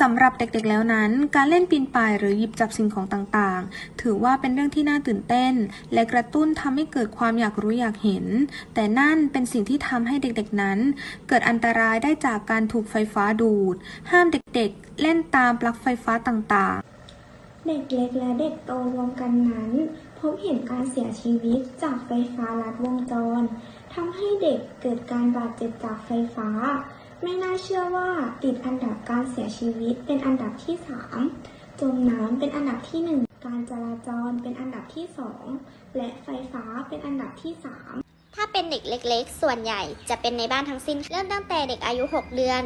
สำหรับเด็กๆแล้วนั้น การเล่นปีนป่ายหรือหยิบจับสิ่งของต่างๆ ถือว่าเป็นเรื่องที่น่าตื่นเต้น และกระตุ้นทำให้เกิดความอยากรู้อยากเห็น แต่นั่นเป็นสิ่งที่ทำให้เด็กๆนั้น เกิดอันตรายได้จากการถูกไฟฟ้าดูด ห้ามเด็กๆ เล่นตามปลั๊กไฟฟ้าต่างๆเด็กเล็กและเด็กโตรวมกันนั้น พบเห็นการเสียชีวิตจากไฟฟ้าลัดวงจรทำให้เด็กเกิดการบาดเจ็บจากไฟฟ้า ไม่น่าเชื่อว่าติดอันดับการเสียชีวิตเป็นอันดับที่ 3 จมน้ำเป็นอันดับที่ 1 การจราจรเป็นอันดับที่ 2 และไฟฟ้าเป็นอันดับที่ 3 ถ้าเป็นเด็กเล็กๆ ส่วนใหญ่จะเป็นในบ้านทั้งสิ้น เริ่มตั้งแต่เด็กอายุ 6 เดือน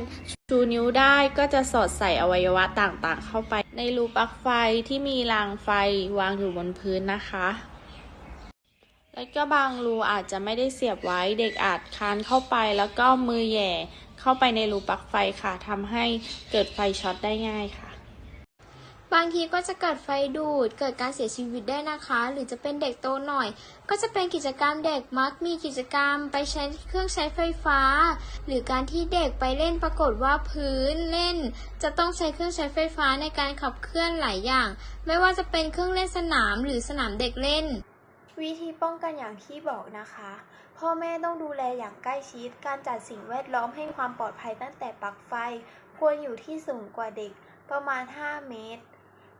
ชูนิ้วได้ก็จะสอดใส่อวัยวะต่างๆ เข้าไป ในรูปลั๊กไฟที่มีรางไฟวางอยู่บนพื้นนะคะแล้วก็บางรูอาจจะไม่ได้เสียบไว้ เด็กอาจคานเข้าไปแล้วก็มือแหย่ เข้าไปในรูปลั๊กไฟค่ะทำให้เกิดไฟช็อตได้ง่ายค่ะ บางทีก็จะเกิดไฟดูด เกิดการเสียชีวิตได้นะคะ หรือจะเป็นเด็กโตหน่อย ก็จะเป็นกิจกรรมเด็กมักมีกิจกรรมไปใช้เครื่องใช้ไฟฟ้า หรือการที่เด็กไปเล่นปรากฏว่าพื้นเล่น จะต้องใช้เครื่องใช้ไฟฟ้าในการขับเคลื่อนหลายอย่าง ไม่ว่าจะเป็นเครื่องเล่นสนามหรือสนามเด็กเล่นวิธีป้องกันอย่างที่บอกนะคะ พ่อแม่ต้องดูแลอย่างใกล้ชิด การจัดสิ่งแวดล้อมให้ความปลอดภัยตั้งแต่ปลั๊กไฟ ควรอยู่ที่สูงกว่าเด็กประมาณ 5 เมตร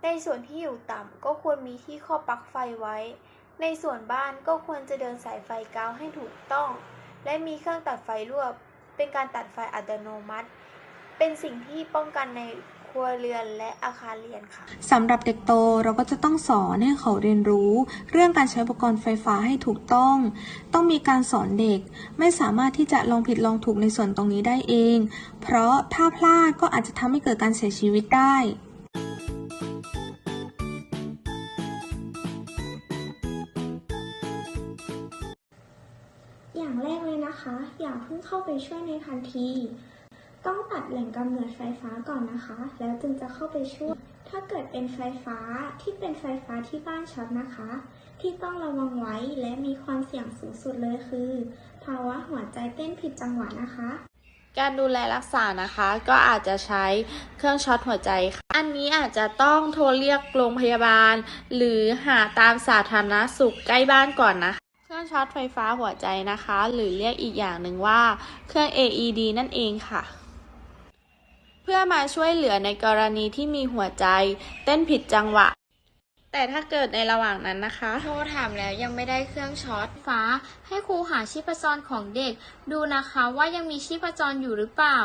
ในส่วนที่อยู่ต่ำก็ควรมีที่ครอบปลั๊กไฟไว้ ในส่วนบ้านก็ควรจะเดินสายไฟกาวให้ถูกต้อง และมีเครื่องตัดไฟรวบเป็นการตัดไฟอัตโนมัติ เป็นสิ่งที่ป้องกันใน ครัวเรือนและอาคารเรียนค่ะสำหรับเด็กโตเราก็จะต้องสอนให้เขาเรียนรู้ เรื่องการใช้อุปกรณ์ไฟฟ้าให้ถูกต้อง ต้องมีการสอนเด็ก ไม่สามารถที่จะลองผิดลองถูกในส่วนตรงนี้ได้เอง เพราะถ้าพลาดก็อาจจะทำให้เกิดการเสียชีวิตได้อย่างแรกเลยนะคะ อย่าเพิ่งเข้าไปช่วยในทันที ต้องตัดแหล่งกำเนิดไฟฟ้าก่อนนะคะ แล้วจึงจะเข้าไปช่วย ถ้าเกิดเป็นไฟฟ้าที่เป็นไฟฟ้าที่บ้านช็อตนะคะ ที่ต้องระวังไว้และมีความเสี่ยงสูงสุดเลยคือ ภาวะหัวใจเต้นผิดจังหวะนะคะ การดูแลรักษานะคะ ก็อาจจะใช้เครื่องช็อตหัวใจค่ะ อันนี้อาจจะต้องโทรเรียกโรงพยาบาล หรือหาตามสาธารณสุขใกล้บ้านก่อนนะคะเครื่องช็อตไฟฟ้าหัวใจนะคะ หรือเรียกอีกอย่างหนึ่งว่าเครื่อง AED นั่นเองค่ะ เพื่อมาช่วยเหลือในกรณีที่มีหัวใจ เต้นผิดจังหวะ แต่ถ้าเกิดในระหว่างนั้นนะคะ โทรถามแล้วยังไม่ได้เครื่องช็อตฟ้า ให้ครูหาชีพจรของเด็ก ดูนะคะว่ายังมีชีพจรอยู่หรือเปล่า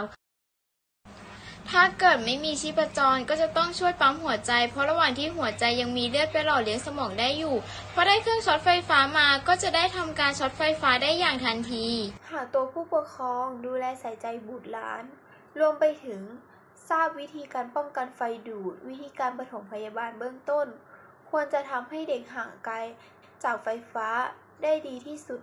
ถ้าเกิดไม่มีชีพจรก็จะต้องช่วยปั๊มหัวใจ เพราะระหว่างที่หัวใจยังมีเลือดไปหล่อเลี้ยงสมองได้อยู่พอได้เครื่องช็อตไฟฟ้ามาก็จะได้ทำการช็อตไฟฟ้าได้อย่างทันที หาตัวผู้ปกครองดูแลใส่ใจบุตรหลาน รวมไปถึง ทราบวิธีการป้องกันไฟดูด วิธีการปฐมพยาบาลเบื้องต้น ควรจะทำให้เด็กห่างไกลจากไฟฟ้าได้ดีที่สุด